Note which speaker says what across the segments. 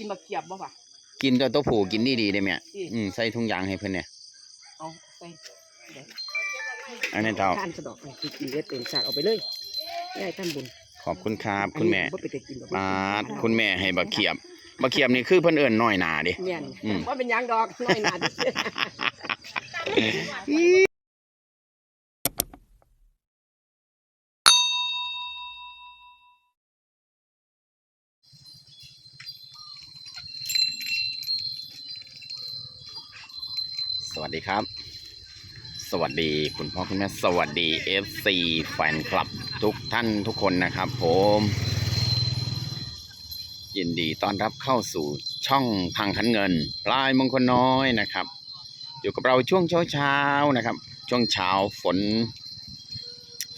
Speaker 1: กินมะเขียบบ่ปะ
Speaker 2: กินตัวตัวผูกินดีดีๆได้ไหม
Speaker 1: อืม
Speaker 2: อืมใส่ถุงยางให้เพิ่นเนี่ย
Speaker 1: เอาไปเดี๋ยว
Speaker 2: อันนี้เท่า
Speaker 1: ทานสะดอกไปกินเลือดเต็มสาดเอาไปเลยยายทำบุญ
Speaker 2: ขอบคุณครับ คุณแม่
Speaker 1: บ่ไปแต่กินดอก
Speaker 2: ปาดคุณแม่ให้บักเขียบบักเขียบนี่คือเพิ่นเอิ้นน้อยหนาเดิ
Speaker 1: เมียน
Speaker 2: อืม
Speaker 1: ว่าเป็นหยังดอกน้อยหนาดิ
Speaker 2: สวัสดีครับ สวัสดีคุณพ่อคุณแม่สวัสดี FC แฟนคลับทุกท่านทุกคนนะครับ ผม ยินดีต้อนรับเข้าสู่ช่องพังคันเงินปลายมงคลน้อยนะครับ อยู่กับเราช่วงเช้าเช้าๆนะครับ ช่วงเช้าฝน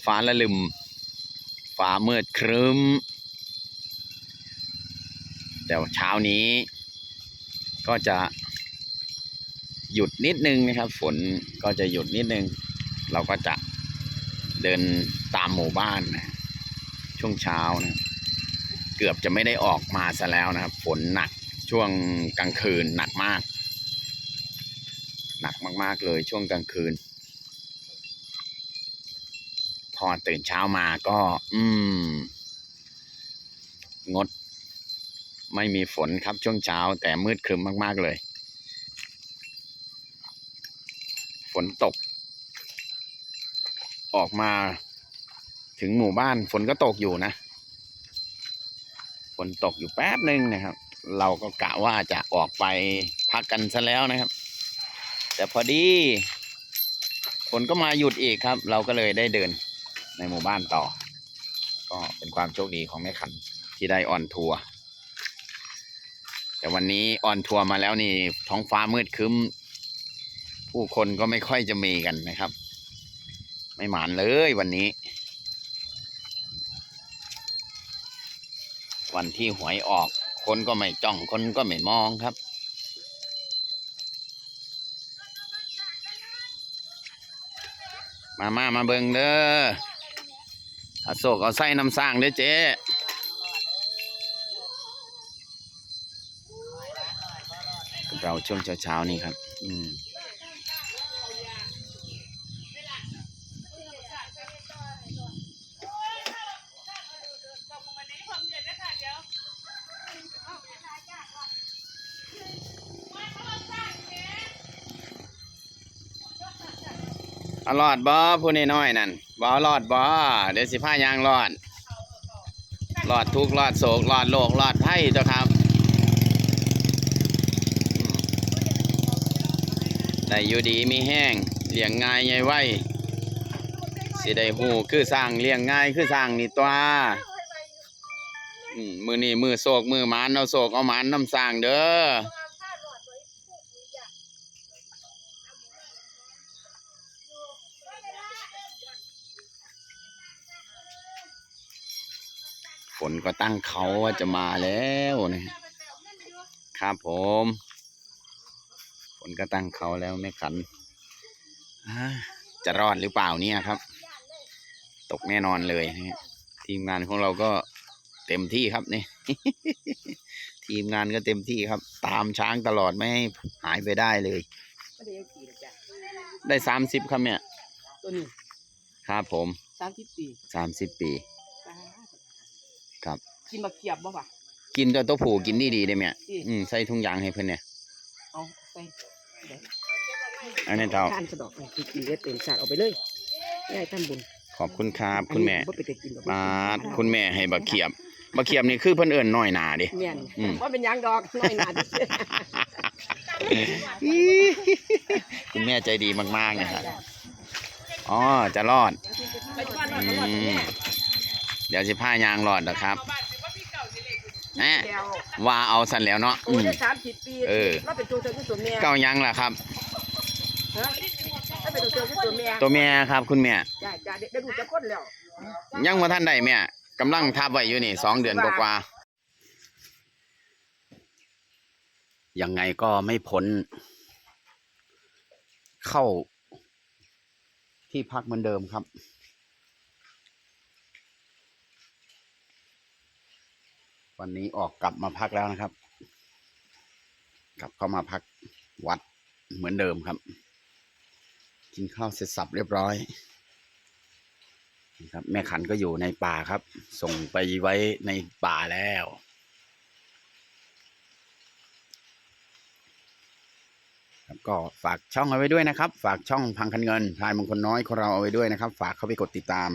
Speaker 2: ฟ้าละลึม ฟ้ามืดครึ้ม แต่วเช้านี้ ก็จะ หยุดนิดนึงนะครับ ฝนก็จะหยุดนิดนึง เราก็จะเดินตามหมู่บ้านนะช่วงเช้านะเกือบจะไม่ได้ออกมาซะแล้วนะครับ ฝนหนักช่วงกลางคืนหนักมาก หนักมากๆเลยช่วงกลางคืน พอตื่นเช้ามาก็ อืม งด ไม่มีฝนครับช่วงเช้าแต่มืดครึ้มมาก ๆ เลย ฝนตก ออกมาถึงหมู่บ้านฝนก็ตกอยู่นะ ฝนตกอยู่แป๊บหนึ่งนะครับ เราก็กะว่าจะออกไปพักกันซะแล้วนะครับ แต่พอดีฝนก็มาหยุดอีกครับ เราก็เลยได้เดินในหมู่บ้านต่อ ก็เป็นความโชคดีของแม่ขันที่ได้ออนทัวร์แต่วันนี้ออนทัวร์มาแล้วนี่ท้องฟ้ามืดครึ้ม ผู้คนก็ไม่ค่อยจะมีกันนะครับ ไม่หมานเลยวันนี้ วันที่หวยออก คนก็ไม่จ้องคนก็ไม่มองครับ มามามาเบิงเด้อเอาโศกเอาไส้น้ำสร้างเด้อเจ๊เราช่วงเช้าๆนี่ครับ อืม อรอดบ่ผู้น้อยนั่นบ่รอดบ่เดี๋ยวสิพายางรอดรอดทุกรอดโศกรอดโลกรอดไพ่เจ้าครับได้อยู่ดีมีแห้งเลี้ยงง่ายใหญ่ไว้สิได้หูคือสร้างเลี้ยงง่ายคือสร้างนี่ตัวมมือนี่มือโศกมือหมานเอาโศกเอาหมานน้ำสร้างเด้อ นก็ตั้งเขาว่าจะมาแล้วนะครับผมฝนก็ตั้งเขาแล้วแม่ขันอ่าจะรอดหรือเปล่าเนี่ยครับ ตกแน่นอนเลยนะฮะทีมงานของเราก็เต็มที่ครับนี่ทีมงานก็เต็มที่ครับ ตามช้างตลอดไม่ให้หายไปได้เลย
Speaker 1: ก็ได้ยังกี่ละจ้ะ
Speaker 2: ได้สามสิบครับเนี่ย
Speaker 1: ตัวนี้
Speaker 2: ครับผม
Speaker 1: สามสิบปี
Speaker 2: สามสิบปี ครับ
Speaker 1: กินมะเขียบบ่ปะ
Speaker 2: กินตัวตัวผูกินดีดีๆได้ไหม
Speaker 1: อืม
Speaker 2: อืมใส่ถุงยางให้เพื่อนเนี่ย
Speaker 1: เอาไปเดี๋ยว
Speaker 2: อันนี้เท่า
Speaker 1: ทานสะดอกไปกินเลือดเต็มสาดเอาไปเลยยายทำบุญ
Speaker 2: ขอบคุณครับ คุณแม่
Speaker 1: บ่ไปแต่กินดอก
Speaker 2: ปาดคุณแม่ให้บักเขียบบักเขียบนี่คือเพิ่นเอิ้นน้อยหนาเดิ
Speaker 1: เมียน
Speaker 2: อืม
Speaker 1: ว่าเป็นหยังดอกน้อยหนาดิ
Speaker 2: คุณแม่ใจดีมากๆนะครับอ๋อจะรอด
Speaker 1: ไปทอด
Speaker 2: อื
Speaker 1: มันก็รอด
Speaker 2: ม
Speaker 1: แม่
Speaker 2: เดี๋ยวสิผ้ายางรอดนะครับแน่
Speaker 1: เดี๋ยว
Speaker 2: ว่าเอาสันแล้วเนาะ
Speaker 1: โอ้
Speaker 2: อื
Speaker 1: ย
Speaker 2: ม
Speaker 1: ได้สามสิบปี
Speaker 2: เออ
Speaker 1: เราเป็นตัวเธอคือตัวแม่
Speaker 2: เก้ายังล่ะครับ
Speaker 1: ฮะเราเป็นตัวเธอคือตัวแม่
Speaker 2: ตัวแม่ครับคุณแม่
Speaker 1: จ้าจ้าเด็กได้ดูจะคนแล้ว
Speaker 2: ยังว่าท่านใดแม่กำลังทับไว้อยู่นี่สองเดือนกว่าๆยังไงก็ไม่พ้น เข้าที่พักเหมือนเดิมครับ วันนี้ออกกลับมาพักแล้วนะครับ กลับเข้ามาพักวัดเหมือนเดิมครับ กินข้าวเสร็จสับเรียบร้อยนะครับแม่ขันก็อยู่ในป่าครับ ส่งไปไว้ในป่าแล้ว ครับก็ฝากช่องเอาไว้ด้วยนะครับ ฝากช่องพังคันเงินพายมงคลน้อยของเราเอาไว้ด้วยนะครับ ฝากเข้าไปกดติดตาม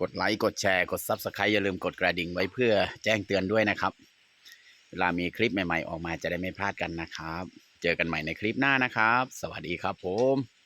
Speaker 2: กดไลค์ กดแชร์ กด Subscribe อย่าลืมกดกระดิ่งไว้เพื่อแจ้งเตือนด้วยนะครับ เวลามีคลิปใหม่ ๆ ออกมาจะได้ไม่พลาดกันนะครับ เจอกันใหม่ในคลิปหน้านะครับ สวัสดีครับผม